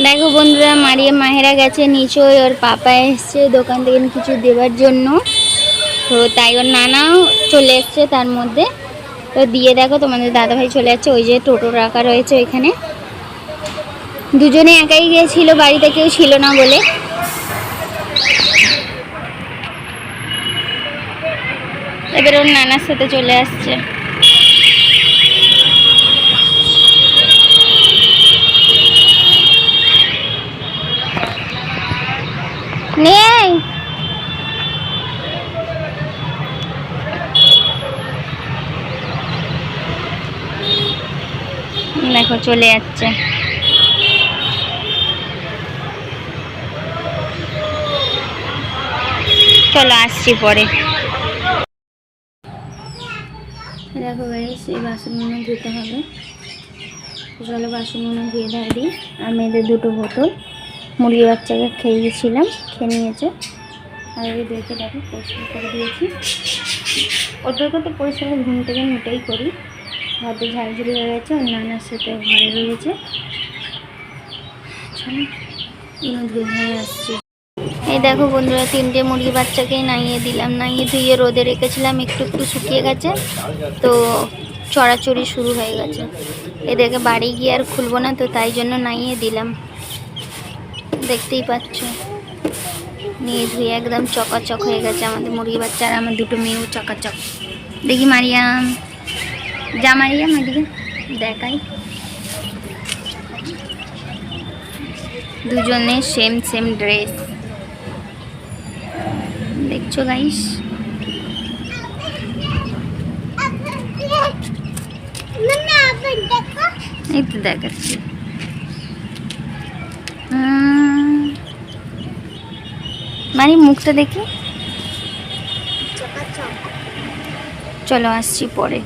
দেখো বন্ধুরা, মারিয়া মাহেরা গেছে নিচে ওর পাপা এসছে দোকান থেকে কিছু দেওয়ার জন্য। তো তাই ওর নানাও চলে এসছে তার মধ্যে। তো দিয়ে দেখো, তোমাদের দাদাভাই চলে যাচ্ছে, ওই যে টোটো রাখা রয়েছে ওইখানে। দুজনে একাই গিয়েছিল, বাড়িতে কেউ ছিল না বলে। এবার ওর নানার সাথে চলে আসছে। নেই। দেখো, চলে যাচ্ছে। চলো আসছি পরে। দেখো গাইস এই বাসনগুলো ধুতে হবে। চলো বাসনগুলো ধুয়ে ধুয়ে দিই। আর মেয়েদের দুটো বোতল। মুরগি বাচ্চাকে খেয়ে গেছিলাম, খেয়ে নিয়েছে। আর এই দেখে, দেখো, পরিষ্কার করে দিয়েছি। ওটার কথা পরিষ্কার ঘুম থেকে উঠেই করি। ঘরটা ঝাড়ঝুড়ি হয়ে গেছে ওর নানার সাথে ঘরে রয়েছে ধুয়ে আসছি। এই দেখো বন্ধুরা, তিনটে মুরগি বাচ্চাকেই নাইয়ে দিলাম। নাইয়ে ধুয়ে রোদে রেখেছিলাম, একটু একটু শুকিয়ে গেছে। তো চড়াচড়ি শুরু হয়ে গেছে। এদেরকে বাড়ি গিয়ে আর খুলবো না, তো তাই জন্য নাইয়ে দিলাম। দেখতেই পাচ্ছ। নিয়ে ধুয়ে একদম চকাচক হয়ে গেছে আমাদের মুরগি বাচ্চা আর আমার দুটো মেয়েও চকাচক। দেখি মারিয়াম। যা মারিয়াম এদিকে দেখাই। দুজনে সেম সেম ড্রেস দেখছ গাইস এই তো দেখাচ্ছি। মানে মুখটা দেখি। চলো আসছি পরে।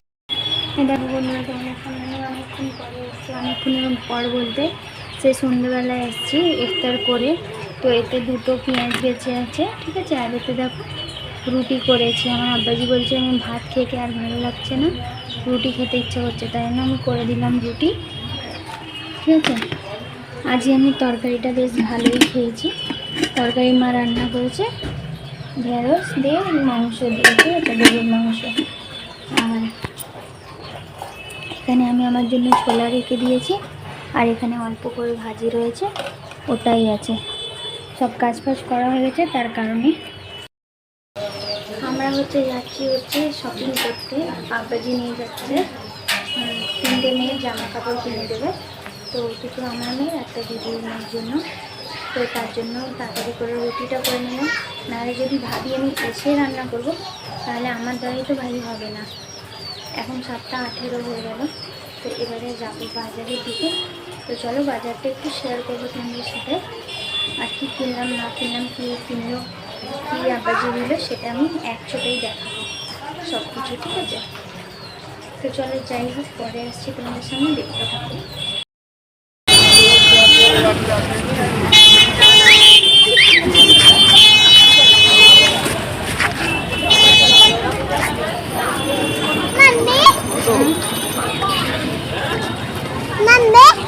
দেখো বন্ধুরা তোমার সামনে অনেকক্ষণ পরে এসছি। অনেকক্ষণ পর বলতে সে সন্ধ্যেবেলায় এসছি ইফতার করে। তো এতে দুটো পেঁয়াজ বেঁচে আছে, ঠিক আছে? আর এতে দেখো রুটি করেছি। আমার আব্বাজি বলছে আমি ভাত খেয়ে আর ভালো লাগছে না। রুটি খেতে ইচ্ছে করছে, তাই জন্য আমি করে দিলাম রুটি। ঠিক আছে? আজকে আমি তরকারিটা বেশ ভালোই খেয়েছি। তরকারি মা রান্না করেছে। ঢেঁড়স দিয়ে মাংস দিয়েছে আছে? গরুর মাংস। আর এখানে আমি আমার জন্য ছোলা রেখে দিয়েছি। আর এখানে অল্প করে ভাজি রয়েছে। ওটাই আছে। সব কাজ ফাজ করা হয়ে গেছে তার কারণে। আমরা হচ্ছে যাচ্ছি হচ্ছে শপিং করতে। আব্বাজি নিয়ে যাচ্ছে। তিনটে মেয়ের জামা কাপড় কিনে দেবে। তো দুটো আমার মেয়ের একটা দিদির মেয়ের জন্য। তো তার জন্য তাড়াতাড়ি করে রুটিটা করে নিলাম নাহলে যদি ভাবি আমি এসে রান্না করব, তাহলে আমার দ্বারাই তো ভাই হবে না। এখন সাতটা আঠেরো হয়ে গেল, তো এবারে যাব বাজারের দিকে। তো চলো বাজারটা একটু শেয়ার করব তোমাদের সাথে। আর কি কিনলাম, না কিনলাম, কী কিনলো, কী আবাজি দিল সেটা আমি এক চোখেই দেখাবো। সব কিছু, ঠিক আছে? তো চলো যাই হোক, পরে আসছি তোমাদের সামনে, দেখতে থাকো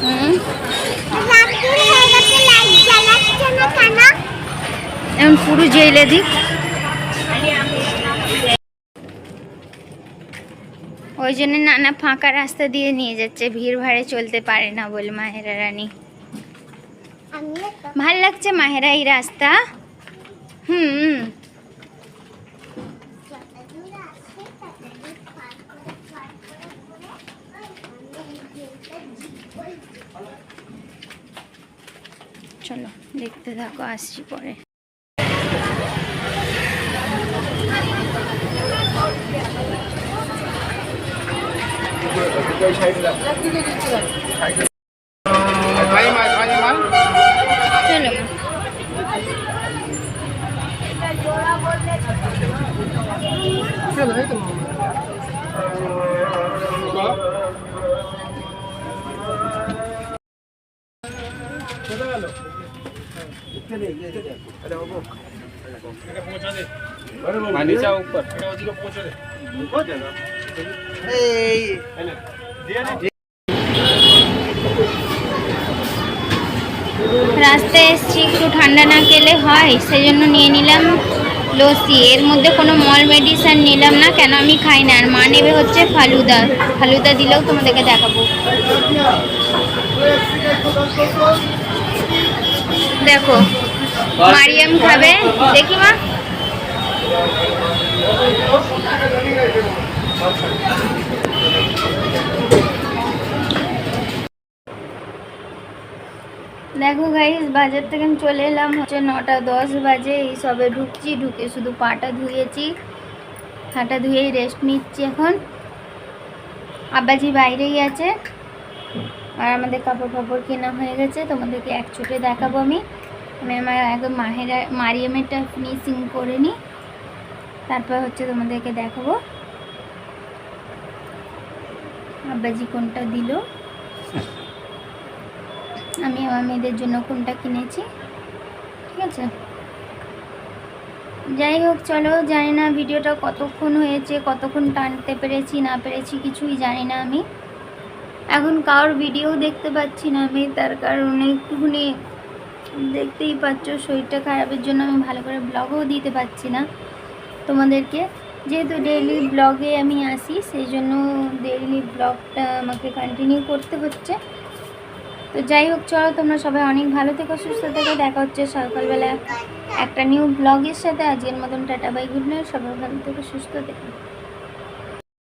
হুম এখন পুরো জেলে দিক ওই জন্য নানা ফাঁকা রাস্তা দিয়ে নিয়ে যাচ্ছে, ভিড় ভাড়ে চলতে পারে না বলে মাহেরা রানী। ভালো লাগছে মাহেরা এই রাস্তা? হুম। চলো, দেখতে থাকো, আসছি পরে। মানি যাও উপর এটা ওদিকে পৌঁছে দে পৌঁছে দে এই হ্যালো রাস্তায় এসছি, একটু ঠান্ডা না খেলে হয় সেই জন্য নিয়ে নিলাম লস্যি। এর মধ্যে কোনো মল মেডিসিন নিলাম না, কেন আমি খাই না? আর মা নেবে হচ্ছে ফালুদা। ফালুদা দিলেও তোমাদেরকে দেখাবো। দেখো, মারিয়াম খাবে। দেখি মা। দেখো গাইস বাজার থেকে আমি চলে এলাম, হচ্ছে নটা দশ বাজে, এই সবে ঢুকছি, ঢুকে শুধু পাটা ধুয়েছি। হাঁটা ধুয়েই রেস্ট নিচ্ছি এখন। আব্বাজি বাইরেই আছে, আর আমাদের কাপড় ফাপড় কেনা হয়ে গেছে, তোমাদেরকে এক ছুটে দেখাবো আমি। আমি আমার একদম মাহেরা, মারিয়ামেরটা ফিনিশিং করে নিই তারপর হচ্ছে তোমাদেরকে দেখাবো। আব্বাজি কোনটা দিল? আমি আমার মেয়েদের জন্য কোনটা কিনেছি? ঠিক আছে? যাই হোক, চলো, জানি না ভিডিওটা কতক্ষণ হয়েছে, কতক্ষণ টানতে পেরেছি, না পেরেছি, কিছুই জানি না আমি। এখন কারোর ভিডিও দেখতে পাচ্ছি না আমি, তার কারণে একটুখানি দেখতেই পাচ্ছ, শরীরটা খারাপের জন্য আমি ভালো করে ব্লগও দিতে পারছি না তোমাদেরকে। যেহেতু ডেইলি ব্লগে আমি আসি, সেই জন্য ডেইলি ব্লগটা আমাকে কন্টিনিউ করতে হচ্ছে। তো যাই হোক, চলো তোমরা সবাই অনেক ভালো থেকো, সুস্থ থেকে। দেখা হচ্ছে সকালবেলা একটা নিউ ব্লগের সাথে। আজকের মতন টাটা বাই গুড নাইট সবাই ভালো থেকো, সুস্থ থেকো।